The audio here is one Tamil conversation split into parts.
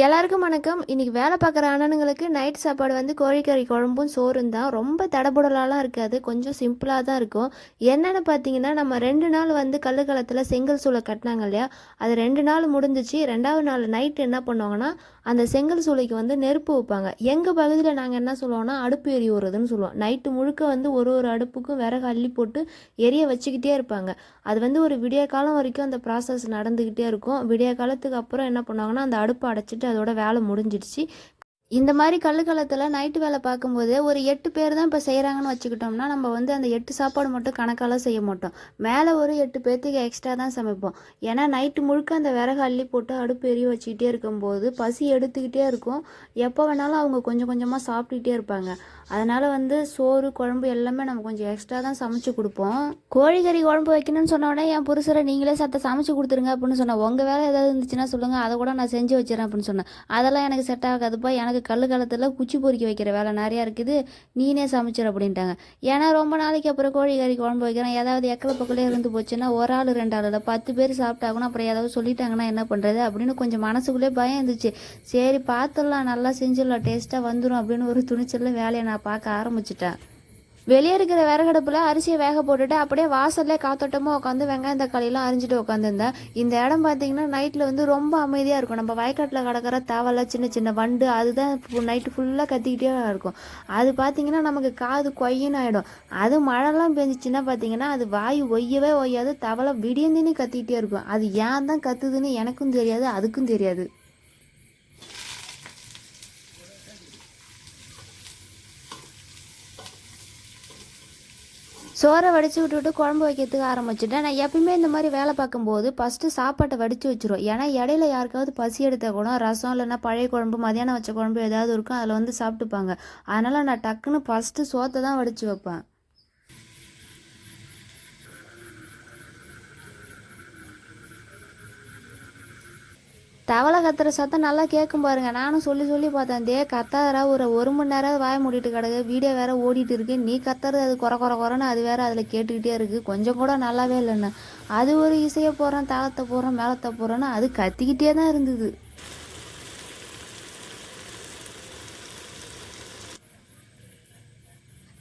எல்லாருக்கும் வணக்கம். இன்னைக்கு வேலை பார்க்குற அண்ணனுங்களுக்கு நைட் சாப்பாடு வந்து கோழிக்கறி குழம்பும் சோறும் தான். ரொம்ப தடபுடலாலாம் இருக்காது. கொஞ்சம் சிம்பிளாக தான் இருக்கும். என்னென்னு பார்த்தீங்கன்னா நம்ம ரெண்டு நாள் வந்து கல்லுக்களத்தில் செங்கல் சூளை கட்டினாங்க இல்லையா? அது ரெண்டு நாள் முடிஞ்சிச்சு. ரெண்டாவது நாள் நைட் என்ன பண்ணுவாங்கன்னா அந்த செங்கல் சூளைக்கு வந்து நெருப்பு வைப்பாங்க. எங்கள் பகுதியில் நாங்கள் என்ன சொல்லுவோம்னா அடுப்பு எரி விடுறதுன்னு சொல்லுவோம். நைட்டு முழுக்க வந்து ஒரு ஒரு அடுப்புக்கும் விறகு அள்ளி போட்டு எரிய வச்சுக்கிட்டே இருப்பாங்க. அது வந்து ஒரு விடிய காலம் வரைக்கும் அந்த ப்ராசஸ் நடந்துக்கிட்டே இருக்கும். விடிய காலத்துக்கு அப்புறம் என்ன பண்ணுவாங்கன்னா அந்த அடுப்பை அடைச்சிட்டு அதோட வேலை முடிஞ்சிடுச்சு. இந்த மாதிரி கல்லுக்காலத்தில் நைட்டு வேலை பார்க்கும்போது ஒரு எட்டு பேர் தான் இப்போ செய்கிறாங்கன்னு வச்சுக்கிட்டோம்னா நம்ம வந்து அந்த எட்டு சாப்பாடு மட்டும் கணக்காலாம் செய்ய மாட்டோம். மேலே ஒரு எட்டு பேர்த்துக்கு எக்ஸ்ட்ரா தான் சமைப்போம். ஏன்னா நைட்டு முழுக்க அந்த விறகு அள்ளி போட்டு அடுப்பு எரிய வச்சுக்கிட்டே இருக்கும்போது பசி எடுத்துக்கிட்டே இருக்கும். எப்போ வேணாலும் அவங்க கொஞ்சம் கொஞ்சமாக சாப்பிட்டுக்கிட்டே இருப்பாங்க. அதனால் வந்து சோறு குழம்பு எல்லாமே நம்ம கொஞ்சம் எக்ஸ்ட்ரா தான் சமைச்சு கொடுப்போம். கோழிக்கறி குழம்பு வைக்கணும்னு சொன்ன உடனே என் புருஷரை நீங்களே சத்த சமைச்சு கொடுத்துருங்க அப்படின்னு சொன்னேன். உங்கள் வேலை ஏதாவது இருந்துச்சுன்னா சொல்லுங்கள் அதை கூட நான் செஞ்சு வச்சிடறேன் அப்படின்னு சொன்னேன். அதெல்லாம் எனக்கு செட் ஆகாதுப்பா. எனக்கு கல் காலத்தில் குச்சி பொறிக்க வைக்கிற வேலை நிறையா இருக்குது. நீனே சமைச்சிரு அப்படின்ட்டாங்க. ஏன்னா ரொம்ப நாளைக்கு அப்புறம் கோழிக்கறி குழம்பு வைக்கிறேன். ஏதாவது எக்கலை பக்கலே இருந்து போச்சுன்னா ஒரு ஆள் ரெண்டு ஆள் இல்லை பத்து பேர் சாப்பிட்டாங்கன்னா அப்புறம் ஏதாவது சொல்லிட்டாங்கன்னா என்ன பண்ணுறது அப்படின்னு கொஞ்சம் மனசுக்குள்ளே பயம் இருந்துச்சு. சரி பார்த்துடலாம். நல்லா செஞ்சிடலாம். டேஸ்ட்டாக வந்துடும் அப்படின்னு ஒரு துணிச்சலில் வேலையை நான் பார்க்க ஆரம்பிச்சிட்டேன். வெளியே இருக்கிற விறகடுப்பில் அரிசியை வேக போட்டுட்டு அப்படியே வாசல்லே காத்தோட்டமாக உட்காந்து வெங்காயம் தக்காளியெல்லாம் அரிஞ்சிட்டு உட்காந்துருந்தேன் இந்த இடம் பார்த்தீங்கன்னா நைட்டில் வந்து ரொம்ப அமைதியாக இருக்கும். நம்ம வயக்காட்டில் கிடக்கிற தவளை சின்ன சின்ன வண்டு அதுதான் நைட்டு ஃபுல்லாக கத்திக்கிட்டே இருக்கும். அது பார்த்தீங்கன்னா நமக்கு காது கொய்யின்னு ஆகிடும் அது மழைலாம் பெஞ்சிச்சுன்னா பார்த்தீங்கன்னா அது வாய் ஒய்யவே ஒய்யாது. தவளை விடியந்தின்னு கத்திக்கிட்டே இருக்கும். அது ஏன் தான் கத்துதுன்னு எனக்கும் தெரியாது அதுக்கும் தெரியாது. சோறை வடித்து விட்டுவிட்டு குழம்பு வைக்கிறதுக்கு ஆரம்பிச்சிட்டேன். நான் எப்பயுமே இந்த மாதிரி வேலை பார்க்கும்போது ஃபஸ்ட்டு சாப்பாட்டை வடித்து வச்சிருவோம் ஏன்னா இடையில யாருக்காவது பசி எடுத்த கூட ரசம் இல்லைன்னா பழைய குழம்பு மதியானம் வச்ச குழம்பு ஏதாவது இருக்கும் அதில் வந்து சாப்பிட்டுப்பாங்க. அதனால் நான் டக்குன்னு ஃபஸ்ட்டு சோத்தை தான் வடித்து வைப்பேன். தவளை கத்துற சத்தம் நல்லா கேட்கும் பாருங்க. நானும் சொல்லி சொல்லி பார்த்தேன். தே கத்தாதரா ஒரு ஒரு மணி நேரம் வாய மூடிட்டு கிடக்கு. வீடியோ வேற ஓடிட்டு இருக்கு. நீ கத்துறது அது குறை குறை குறைன்னு அது வேற அதில் கேட்டுக்கிட்டே இருக்கு. கொஞ்சம் கூட நல்லாவே இல்லைன்னு. அது ஒரு இசையை போகிறேன் தாளத்தை போகிறேன் மேளத்தை போகிறேன்னு அது கத்திக்கிட்டே தான் இருந்தது.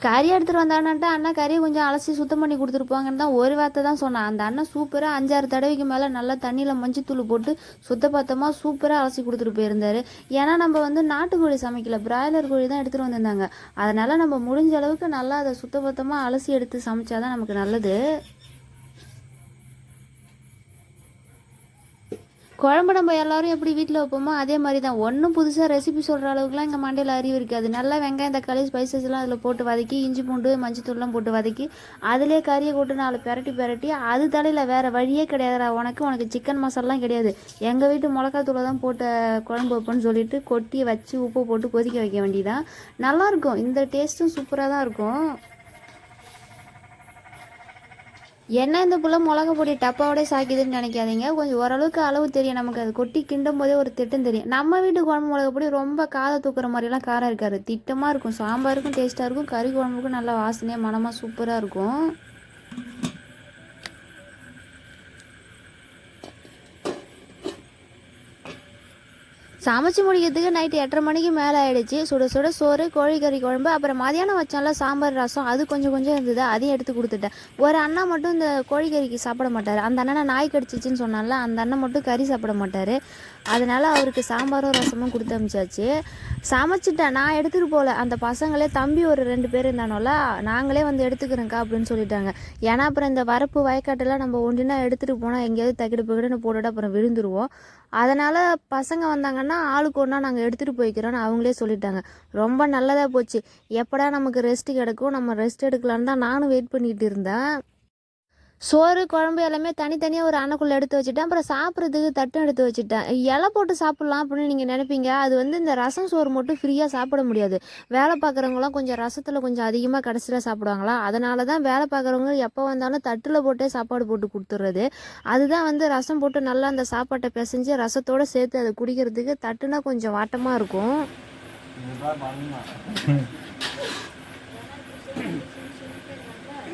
கறி எடுத்துகிட்டு வந்தானன்ட்டு அண்ணன் கறியை கொஞ்சம் அலசி சுத்தம் பண்ணி கொடுத்துருப்பாங்கன்னு தான் ஒரு வார்த்தை தான் சொன்னான். அந்த அண்ணன் சூப்பராக அஞ்சாறு தடவைக்கு மேலே நல்லா தண்ணியில் மஞ்சத்தூள் போட்டு சுத்தபத்தமாக சூப்பராக அலசி கொடுத்துட்டு போயிருந்தார். ஏன்னா நம்ம வந்து நாட்டுக்கோழி சமைக்கல. பிராய்லர் கோழி தான் எடுத்துகிட்டு வந்திருந்தாங்க. அதனால் நம்ம முடிஞ்ச அளவுக்கு நல்லா அதை சுத்தபத்தமாக அலசி எடுத்து சமைச்சாதான் நமக்கு நல்லது. குழம்பு நம்ம எல்லாரும் எப்படி வீட்டில் வைப்போமோ அதே மாதிரி தான் ஒன்றும் புதுசாக ரெசிபி சொல்கிற அளவுக்குலாம் எங்கள் மண்டையில் அறிவு இருக்காது. நல்லா வெங்காயம் தக்காளி ஸ்பைசஸ்லாம் அதில் போட்டு வதக்கி இஞ்சி பூண்டு மஞ்சத்தூள்லாம் போட்டு வதக்கி அதிலே கறியை போட்டு நாலு பெரட்டி பெரட்டி அது தலையில் வேறு வழியே கிடையாதுடா. உனக்கு உனக்கு சிக்கன் மசாலாம் கிடையாது. எங்கள் வீட்டு மிளகாத்தூளை தான் போட்ட குழம்பு வைப்போன்னு சொல்லிட்டு கொட்டி வச்சு உப்பு போட்டு கொதிக்க வைக்க வேண்டியதான் நல்லாயிருக்கும் இந்த டேஸ்ட்டும் சூப்பராக தான் இருக்கும். என்ன இந்த புள்ள மிளகா பொடி டப்பாவோட சாக்கிதுன்னு நினைக்காதீங்க. கொஞ்சம் ஓரளவுக்கு அளவு தெரியும் நமக்கு. அது கொட்டி கிண்டும் போதே ஒரு திட்டம் தெரியும். நம்ம வீட்டு குழம்பு மிளகா பொடி ரொம்ப காதை தூக்குற மாதிரிலாம் காரம் இருக்காது. திட்டமாக இருக்கும். சாம்பாருக்கும் டேஸ்ட்டாக இருக்கும். கறி குழம்புக்கும் நல்லா வாசனையாக மனமாக சூப்பராக இருக்கும். சமைச்சு முடிக்கிறதுக்கு நைட்டு எட்டரை மணிக்கு மேலே ஆகிடுச்சு சுட சுட சோறு கோழிக்கறி குழம்பு அப்புறம் மதியானம் வச்சால சாம்பார் ரசம் அது கொஞ்சம் கொஞ்சம் இருந்தது. அதையும் எடுத்து கொடுத்துட்டேன். ஒரு அண்ணா மட்டும் இந்த கோழிக்கறிக்கு சாப்பிட மாட்டார். அந்த அண்ணனை நாய் கடிச்சிச்சின்னு சொன்னால அந்த அண்ணன் மட்டும் கறி சாப்பிட மாட்டார். அதனால் அவருக்கு சாம்பாரும் ரசமும் கொடுத்து அமிச்சாச்சு. சமைச்சிட்டேன். நான் எடுத்துகிட்டு போகல அந்த பசங்களே தம்பி ஒரு ரெண்டு பேர் இருந்தானோல நாங்களே வந்து எடுத்துக்கிறோங்க்கா அப்படின்னு சொல்லிட்டாங்க. ஏன்னா அப்புறம் இந்த வரப்பு வயக்காட்டெல்லாம் நம்ம ஒன்றினா எடுத்துகிட்டு போனால் எங்கேயாவது தக்கிடு பக்கிடுன்னு போட்டுட்டு அப்புறம் விழுந்துருவோம். அதனால் பசங்க வந்தாங்கன்னா ஆளுக்கு ஒன்றா நாங்கள் எடுத்துகிட்டு போய்க்கிறோன்னு அவங்களே சொல்லிட்டாங்க. ரொம்ப நல்லதாக போச்சு. எப்படா நமக்கு ரெஸ்ட்டு கிடைக்கும்? நம்ம ரெஸ்ட் எடுக்கலான்னு தான் நானும் வெயிட் பண்ணிகிட்டு இருந்தேன். சோறு குழம்பு எல்லாமே தனித்தனியாக ஒரு அணைக்குள்ளே எடுத்து வச்சுட்டேன். அப்புறம் சாப்பிட்றதுக்கு தட்டும் எடுத்து வச்சுட்டேன். இலை போட்டு சாப்பிட்லாம் அப்படின்னு நீங்கள் நினைப்பீங்க. அது வந்து இந்த ரசம் சோறு மட்டும் ஃப்ரீயாக சாப்பிட முடியாது. வேலை பார்க்குறவங்களாம் கொஞ்சம் ரசத்தில் கொஞ்சம் அதிகமாக கடைசியில் சாப்பிடுவாங்களா? அதனால தான் வேலை பார்க்குறவங்க எப்போ வந்தாலும் தட்டில் போட்டே சாப்பாடு போட்டு கொடுத்துட்றது அதுதான் வந்து ரசம் போட்டு நல்லா அந்த சாப்பாட்டை பிசைஞ்சு ரசத்தோடு சேர்த்து அதை குடிக்கிறதுக்கு தட்டுனா கொஞ்சம் வாட்டமாக இருக்கும்.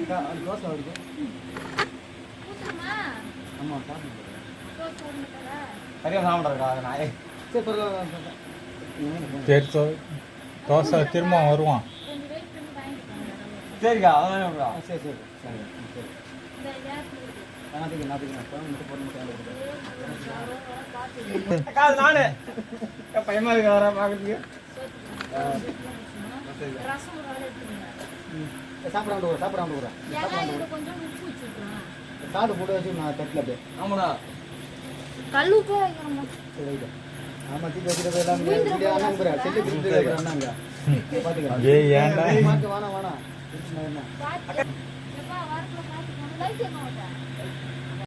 தோசை வருது ஆமாம் சரியாக சாப்பிட்றதுக்கா அது நாயே சரி பரவாயில்ல சரி தோ தோசை திரும்ப வருவான். சரிக்கா அதான் சரி சரி சரி. சரி. அது நானு. அக்கா, பயமா இருக்கு வர பார்க்கறதுக்கு சாப்பிட விடுவோம் சாப்பிட போட்டு வச்சு நான் தட்டில் அப்படியே ஆமாண்ணா கல் உப்பு ஆமாம் தீட்டு வச்சுட்டு எல்லாம் செல்லு கொடுத்து அண்ணாங்க பார்த்துக்கலாம்